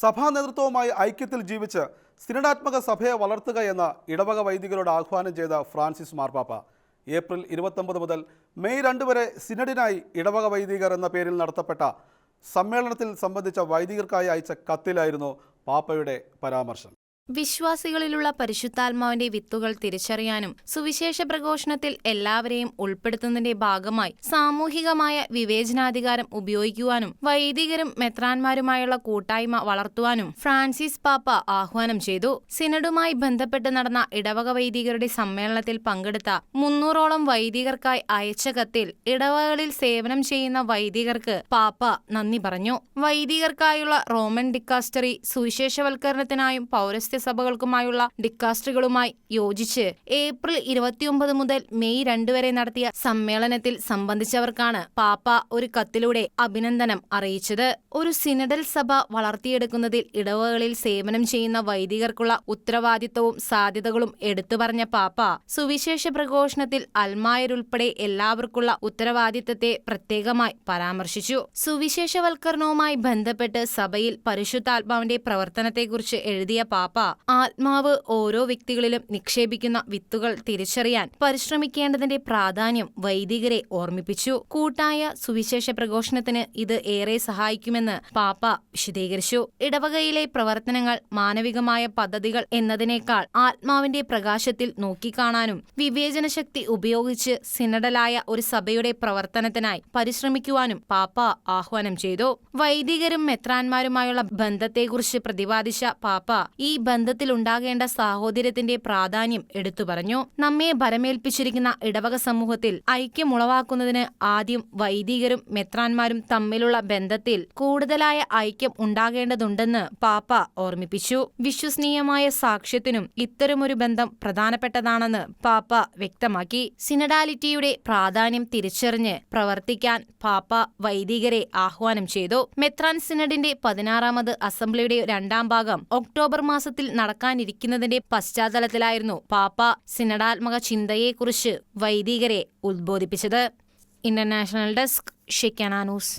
സഭാ നേതൃത്വവുമായി ഐക്യത്തിൽ ജീവിച്ച് സിനഡാത്മക സഭയെ വളർത്തുക എന്ന ഇടവക വൈദികരോട് ആഹ്വാനം ചെയ്ത ഫ്രാൻസിസ് മാർപ്പാപ്പ. ഏപ്രിൽ ഇരുപത്തൊമ്പത് മുതൽ മെയ് രണ്ട് വരെ സിനഡിനായി ഇടവക വൈദികർ എന്ന പേരിൽ നടത്തപ്പെട്ട സമ്മേളനത്തിൽ സംബന്ധിച്ച വൈദികർക്കായി അയച്ച കത്തിലായിരുന്നു പാപ്പയുടെ പരാമർശം. വിശ്വാസികളിലുള്ള പരിശുദ്ധാത്മാവിന്റെ വിത്തുകൾ തിരിച്ചറിയാനും സുവിശേഷ പ്രഘോഷണത്തിൽ എല്ലാവരെയും ഉൾപ്പെടുത്തുന്നതിന്റെ ഭാഗമായി സാമൂഹികമായ വിവേചനാധികാരം ഉപയോഗിക്കുവാനും വൈദികരും മെത്രാന്മാരുമായുള്ള കൂട്ടായ്മ വളർത്തുവാനും ഫ്രാൻസിസ് പാപ്പ ആഹ്വാനം ചെയ്തു. സിനഡുമായി ബന്ധപ്പെട്ട് നടന്ന ഇടവക വൈദികരുടെ സമ്മേളനത്തിൽ പങ്കെടുത്ത മുന്നൂറോളം വൈദികർക്കായി അയച്ച കത്തിൽ ഇടവകളിൽ സേവനം ചെയ്യുന്ന വൈദികർക്ക് പാപ്പ നന്ദി പറഞ്ഞു. വൈദികർക്കായുള്ള റോമൻ ഡിക്കാസ്റ്ററി സുവിശേഷവൽക്കരണത്തിനായും പൗരസ്ത്യ സഭകൾക്കുമായുള്ള ഡിക്കാസ്റ്റുകളുമായി യോജിച്ച് ഏപ്രിൽ ഇരുപത്തിയൊമ്പത് മുതൽ മെയ് രണ്ട് വരെ നടത്തിയ സമ്മേളനത്തിൽ സംബന്ധിച്ചവർക്കാണ് പാപ്പ ഒരു കത്തിലൂടെ അഭിനന്ദനം അറിയിച്ചത്. ഒരു സിനഡൽ സഭ വളർത്തിയെടുക്കുന്നതിൽ ഇടവകളിൽ സേവനം ചെയ്യുന്ന വൈദികർക്കുള്ള ഉത്തരവാദിത്തവും സാധ്യതകളും എടുത്തു പറഞ്ഞ പാപ്പ സുവിശേഷ പ്രഘോഷണത്തിൽ അൽമായരുൾപ്പെടെ എല്ലാവർക്കുള്ള ഉത്തരവാദിത്തത്തെ പ്രത്യേകമായി പരാമർശിച്ചു. സുവിശേഷവൽക്കരണവുമായി ബന്ധപ്പെട്ട് സഭയിൽ പരിശുദ്ധാത്മാവിന്റെ പ്രവർത്തനത്തെക്കുറിച്ച് എഴുതിയ പാപ്പ ആത്മാവ് ഓരോ വ്യക്തികളിലും നിക്ഷേപിക്കുന്ന വിത്തുകൾ തിരിച്ചറിയാൻ പരിശ്രമിക്കേണ്ടതിന്റെ പ്രാധാന്യം വൈദികരെ ഓർമ്മിപ്പിച്ചു. കൂട്ടായ സുവിശേഷ പ്രഘോഷണത്തിന് ഇത് ഏറെ സഹായിക്കുമെന്ന് പാപ്പ വിശദീകരിച്ചു. ഇടവകയിലെ പ്രവർത്തനങ്ങൾ മാനവികമായ പദ്ധതികൾ എന്നതിനേക്കാൾ ആത്മാവിന്റെ പ്രകാശത്തിൽ നോക്കിക്കാണാനും വിവേചന ശക്തി ഉപയോഗിച്ച് സിനഡലായ ഒരു സഭയുടെ പ്രവർത്തനത്തിനായി പരിശ്രമിക്കുവാനും പാപ്പ ആഹ്വാനം ചെയ്തു. വൈദികരും മെത്രാന്മാരുമായുള്ള ബന്ധത്തെക്കുറിച്ച് പ്രതിപാദിച്ച പാപ്പ ഈ ബന്ധത്തിലുണ്ടാകേണ്ട സാഹോദര്യത്തിന്റെ പ്രാധാന്യം എടുത്തു പറഞ്ഞു. നമ്മെ ഭരമേൽപ്പിച്ചിരിക്കുന്ന ഇടവക സമൂഹത്തിൽ ഐക്യമുളവാക്കുന്നതിന് ആദ്യം വൈദികരും മെത്രാന്മാരും തമ്മിലുള്ള ബന്ധത്തിൽ കൂടുതലായ ഐക്യം ഉണ്ടാകേണ്ടതുണ്ടെന്ന് പാപ്പ ഓർമ്മിപ്പിച്ചു. വിശ്വസനീയമായ സാക്ഷ്യത്തിനും ഇത്തരമൊരു ബന്ധം പ്രധാനപ്പെട്ടതാണെന്ന് പാപ്പ വ്യക്തമാക്കി. സിനഡാലിറ്റിയുടെ പ്രാധാന്യം തിരിച്ചറിഞ്ഞ് പ്രവർത്തിക്കാൻ പാപ്പ വൈദികരെ ആഹ്വാനം ചെയ്തു. മെത്രാൻ സിനഡിന്റെ പതിനാറാമത് അസംബ്ലിയുടെ രണ്ടാം ഭാഗം ഒക്ടോബർ മാസത്തിൽ നടക്കാനിരിക്കുന്നതിന്റെ പശ്ചാത്തലത്തിലായിരുന്നു പാപ്പ സിനഡാത്മക ചിന്തയെക്കുറിച്ച് വൈദികരെ ഉദ്ബോധിപ്പിച്ചത് ഇന്റർനാഷണൽ ഡെസ്ക് ഷെക്കാനാനൂസ്